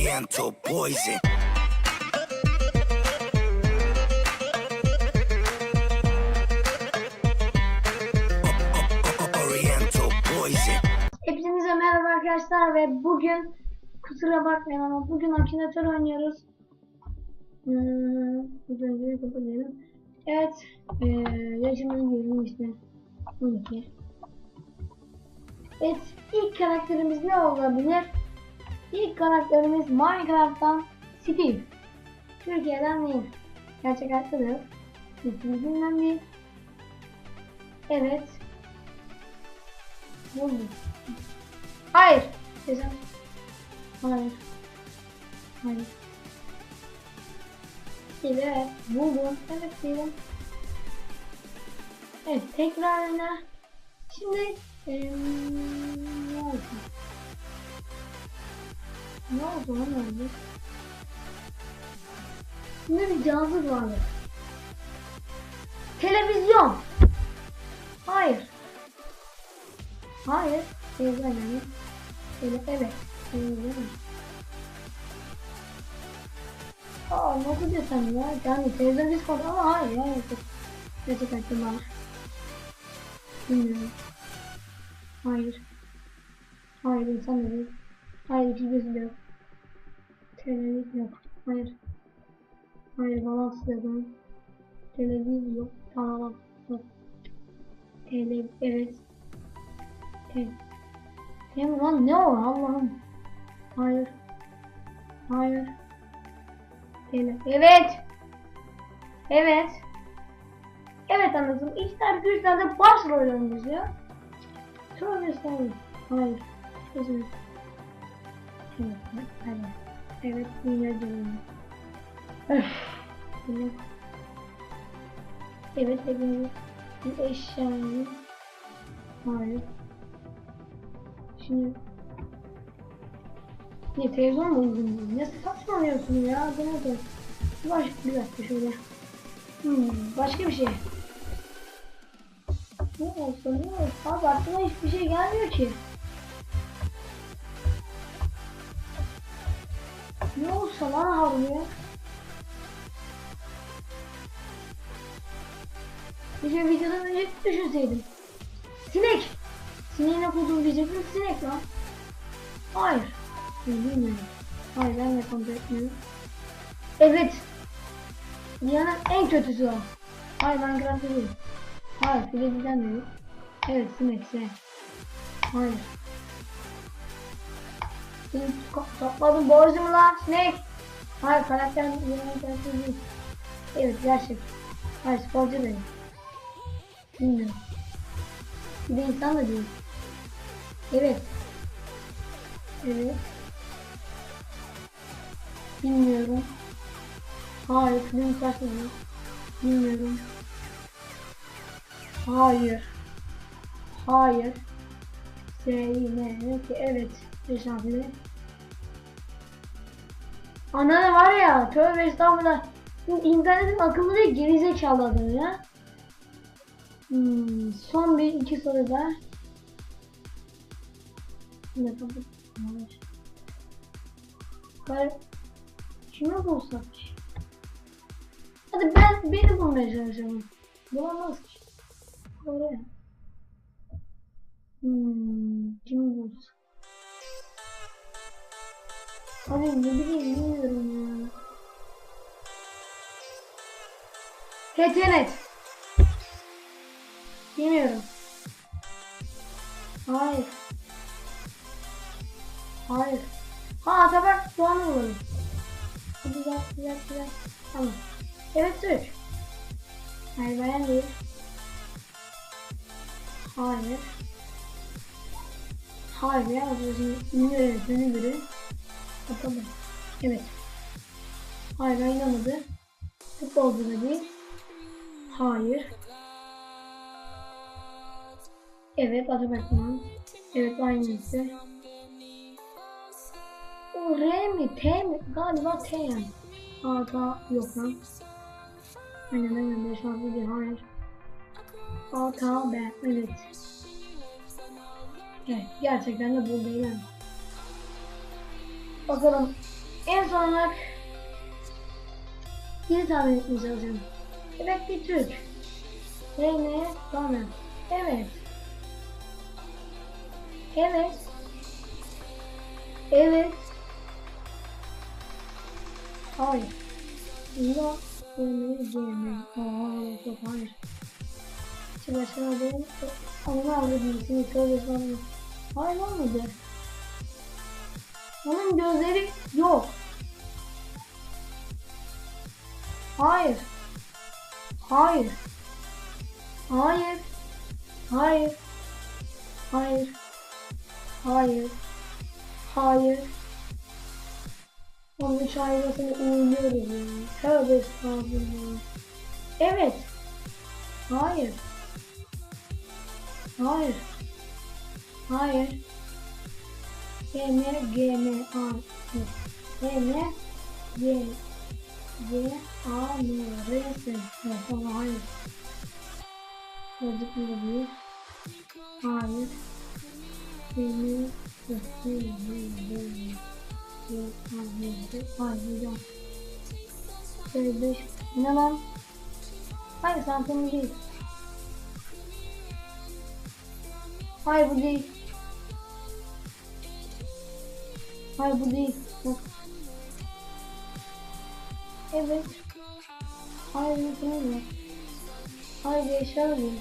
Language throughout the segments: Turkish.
Oriental poison. Hepinize merhaba arkadaşlar ve bugün kusura bakmayın ama bugün Akinator oynuyoruz. Hmm, bu önce kapatıyorum. Evet, ee, yaşımın diyelim işte 12. Evet, ilk karakterimiz ne olabilir? İlk karakterimiz Minecraft'tan Steve. Türkiye'den değil. Gerçek hayatta da yok. Türkiye'den değil. Evet. Buldum. Hayır. Desem. Hayır. Hayır. Evet. Buldum. Evet diyelim. Evet. Tekrarına. Şimdi eee ne oldu? Ne oldu lan öyle? Şimdi bir cihazı vardı. Televizyon. Hayır. Hayır. Televizyon yani. Öyle evet. Televizyon. Aa ne yapıyorsun sen ya? Yani televizyon biz kaldı ama hayır ya. Gerçek hayatta var. Bilmiyorum. Hayır. Hayır insan değil. Hayır iki gözü de yok. Televizyon yok. Hayır. Hayır balans da yok. Tamam. Yok. Tele evet. Tel. Tel lan ne o Allah'ım. Hayır. Hayır. Tele. Evet. Evet. Evet anladım. İşler güçlerde başrol. Tövbe estağfurullah. Hayır. Özür Evet. Hayır. Evet. Yine. Yine. Evet. Evet. Bir eşyayı. Hayır. Şimdi ne televizyon mu değil? Ne saçmalıyorsun ya? Bu ne de? Baş, bir dakika şöyle. Hmm, başka bir şey. Ne olsa ne olsa abi aklıma hiçbir şey gelmiyor ki. Ne olsa lan harbi. Bir şey videodan önce düşünseydim. Sinek. Sineğin ne koduğunu diyecektim. Sinek lan. Hayır. Bilmiyorum. Hayır ben de kontrol etmiyorum. Evet. Dünyanın en kötüsü o. Hayır Minecraft değil. Hayır Freddy'den de yok. Evet sinek sinek. Hayır. Seni topladım boğazımı lan sinek. Hayır karakter yemeği karakter değil. Evet gerçek. Hayır sporcu değil. Bilmiyorum. Bir de insan da değil. Evet. Evet. Bilmiyorum. Hayır, film karşılığı. Bilmiyorum. Hayır. Hayır. Ne? Ne ki? Evet. Beş harfli. Ana var ya. Tövbe estağfurullah. İnternetin akıllı değil gerizekalı adamı ya. Hmm, son bir iki soru daha. Ne kadar? Kimi bulsak? Hadi ben beni bulmaya çalışıyorum. Bulamaz ki. Oraya. Hmm, Abi ne bileyim bilmiyorum ya. Hetenet. Bilmiyorum. Hayır. Hayır. Ha tabak soğanı bulalım. Güzel güzel güzel. Tamam. Evet Türk. Hayır bayan değil. Hayır. Hayır ya. Bizim ünlü öğretmeni biri. Bakalım. Evet. Hayır oynamadı. Futbolcu da değil. Hayır. Evet Atabekman. Evet aynısı. O R mi T mi? Galiba T yani. A ta yok lan. Aynen aynen 5 harfli değil hayır. A ta B evet. Evet gerçekten de bu değil yani. Bakalım En son olarak bir tahmin etmeye çalışacağım. Evet bir Türk. Reyne Bana. Evet. Evet. Evet. Hayır. Yok. Reyne Reyne. Aa yok hayır. Hiç başına değil. Onu aldım. Seni şöyle sandım. Hayır olmadı. Onun gözleri yok. Hayır. Hayır. Hayır. Hayır. Hayır. Hayır. Hayır. Onun şaibesini uğurluyoruz ya. Tövbe estağfurullah. Evet. Hayır. Hayır. Hayır. M G M A G M G G A N R S ama hayır. Gördük mü değil? Hayır. M G G G G A N R Hayır hocam. Şöyle beş. Ne lan? Hayır santim değil. Hayır bu değil. Hayır bu değil. Bak. Evet. Hayır bu değil. Hayır yaşamıyor.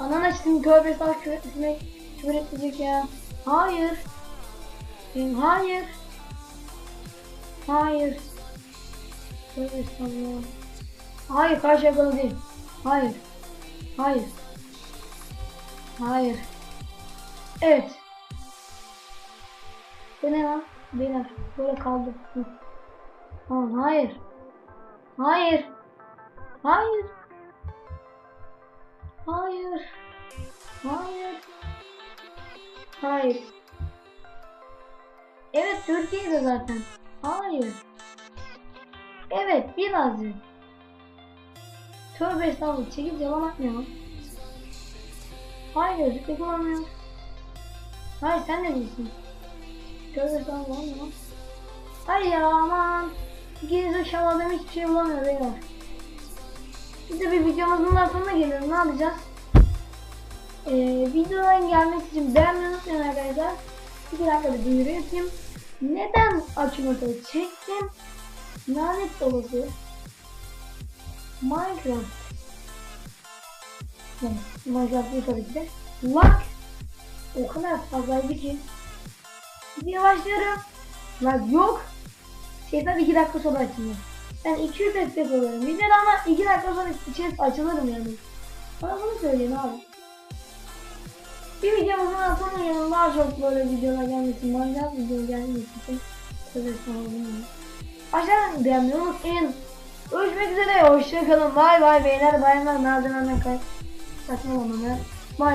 Anan açtım tövbe sağ küfür etmek küfür etmeyecek ya. Hayır. Benim hayır. Hayır. Tövbe estağfurullah. Hayır karşı yakalı değil. Hayır. Hayır. Hayır. Evet. Bu ne lan? Beyler böyle kaldı. Tamam hayır. Hayır. Hayır. Hayır. Hayır. Hayır. Evet Türkiye'de zaten. Hayır. Evet birazcık. Tövbe estağfurullah çekip yalan atmıyor. Hayır gözlükle kullanmıyor. Hayır sen de değilsin. Tövbe estağfurullah. Hayır ya aman. Gerizekalı adam hiçbir şey bulamıyor beyler. Biz de bir videomuzun daha sonuna geliyoruz. Ne yapacağız? Ee, videoların gelmesi için beğenmeyi unutmayın arkadaşlar. Bir dakika bir duyuru yapayım. Neden açılması çektim? Lanet olası. Minecraft. Minecraft değil tabii ki de. Lag o kadar fazlaydı ki. Video başlıyorum. Lag yok. Şeytan 2 dakika sonra açılıyor. Ben 200 FPS oluyorum. Videoda ama 2 dakika sonra içerisi açılırım yani. Bana bunu söyleyin abi. Bir videomuzun sonra yanım daha çok böyle videolar gelmesin. Minecraft video gelmesin. Tabii sonra Aşağıdan beğenmeyi unutmayın. Görüşmek üzere. Hoşçakalın. Bay bay beyler. Bayanlar. Merdivenden kay. Saçmalama. Bye.